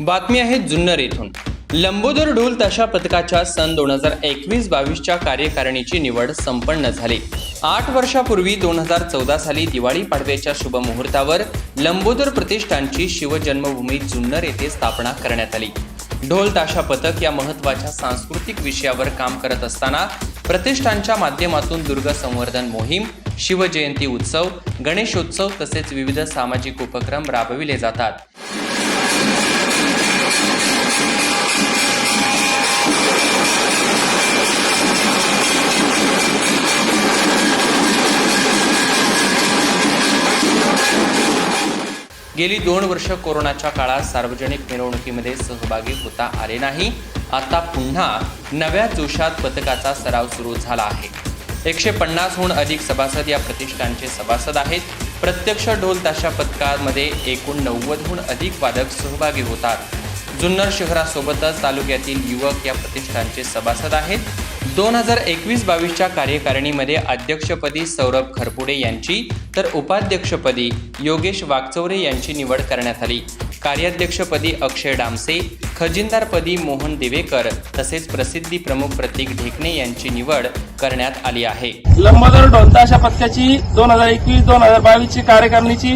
बातमी आहे जुन्नर येथून लंबोदर ढोल ताशा पथकाच्या सन दोन हजार एकवीस बावीसच्या कार्यकारिणीची निवड संपन्न झाली. आठ वर्षापूर्वी दोन हजार चौदा साली दिवाळी पाडव्याच्या शुभमुहूर्तावर लंबोदर प्रतिष्ठानची शिवजन्मभूमी जुन्नर येथे स्थापना करण्यात आली. ढोल ताशा पथक या महत्त्वाच्या सांस्कृतिक विषयावर काम करत असताना प्रतिष्ठानच्या माध्यमातून दुर्ग संवर्धन मोहीम शिवजयंती उत्सव गणेशोत्सव तसेच विविध सामाजिक उपक्रम राबविले जातात. गेली दोन वर्ष कोरोनाच्या काळात सार्वजनिक मिरवणुकीमध्ये सहभागी होता आले नाही. आता पुन्हा नव्या जोशात पथकाचा सराव सुरू झाला आहे. एकशे पन्नासहून अधिक सभासद या प्रतिष्ठानचे सभासद आहेत. प्रत्यक्ष ढोल ताशा पथकामध्ये एकूण नव्वदहून अधिक वादक सहभागी होतात. जुन्नर शहरासोबतच तालुक्यातील युवक या प्रतिष्ठानचे सभासद आहेत. दोन हजार एकवीस बावीसच्या कार्यकारिणीमध्ये अध्यक्षपदी सौरभ खरपुडे यांची तर उपाध्यक्षपदी योगेश वागचौरे यांची निवड करण्यात आली. कार्याध्यक्षपदी अक्षय डामसे खजिनदारपदी मोहन दिवेकर तसेच प्रसिद्धी प्रमुख प्रतीक ढेकणे यांची निवड करण्यात आली आहे. लंबोदर डोंताशा अशा पथकाची दोन हजार एकवीस दोन हजार बावीस ची कार्यकारिणीची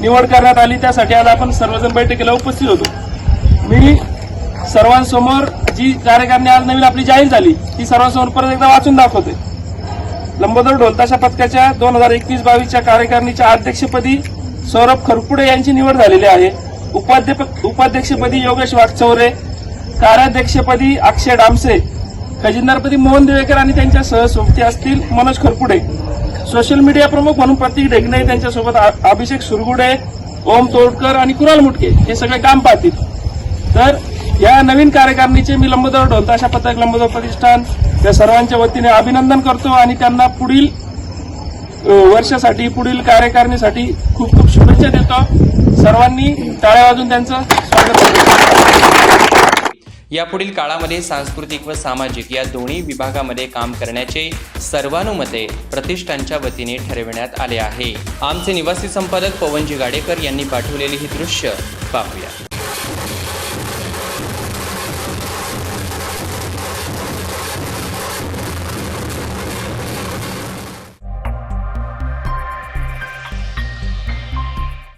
निवड करण्यात आली. त्यासाठी आज आपण सर्वजण बैठकीला उपस्थित होतो. मी सर्वांसमोर जी कार्यकारिणी आज नवीन आपली जाहीर झाली ती सर्वांसमोर परत एकदा वाचून दाखवते. लंबोदर ढोलताशा पथकाच्या दोन हजार एकवीस बावीसच्या कार्यकारिणीच्या अध्यक्षपदी सौरभ खरपुडे यांची निवड झालेली आहे. उपाध्यक्ष उपाध्यक्षपदी योगेश वागचौरे कार्याध्यक्षपदी अक्षय डामसे खजिनदारपदी मोहन देवेकर आणि त्यांच्या सहसोबती असतील मनोज खरपुडे. सोशल मीडिया प्रमुख म्हणून प्रतीक ढेगणे त्यांच्यासोबत आ- अभिषेक सुरगुडे ओम तोडकर आणि कुराल मुटके हे सगळे काम पाहतील. तर या नवीन कार्यकारिणीचे मी लंबोदर ढोलताशा पथक लंबोदर प्रतिष्ठान या सर्वांच्या वतीने अभिनंदन करतो आणि त्यांना पुढील वर्षासाठी पुढील कार्यकारिणीसाठी खूप खूप शुभेच्छा देतो. सर्वांनी टाळ्या वाजून त्यांचं स्वागत करतो. यापुढील काळामध्ये सांस्कृतिक व सामाजिक या दोन्ही विभागामध्ये काम करण्याचे सर्वानुमते प्रतिष्ठानच्या वतीने ठरविण्यात आले आहे. आमचे निवासी संपादक पवनजी गाडेकर यांनी पाठवलेली ही दृश्य पाहूया.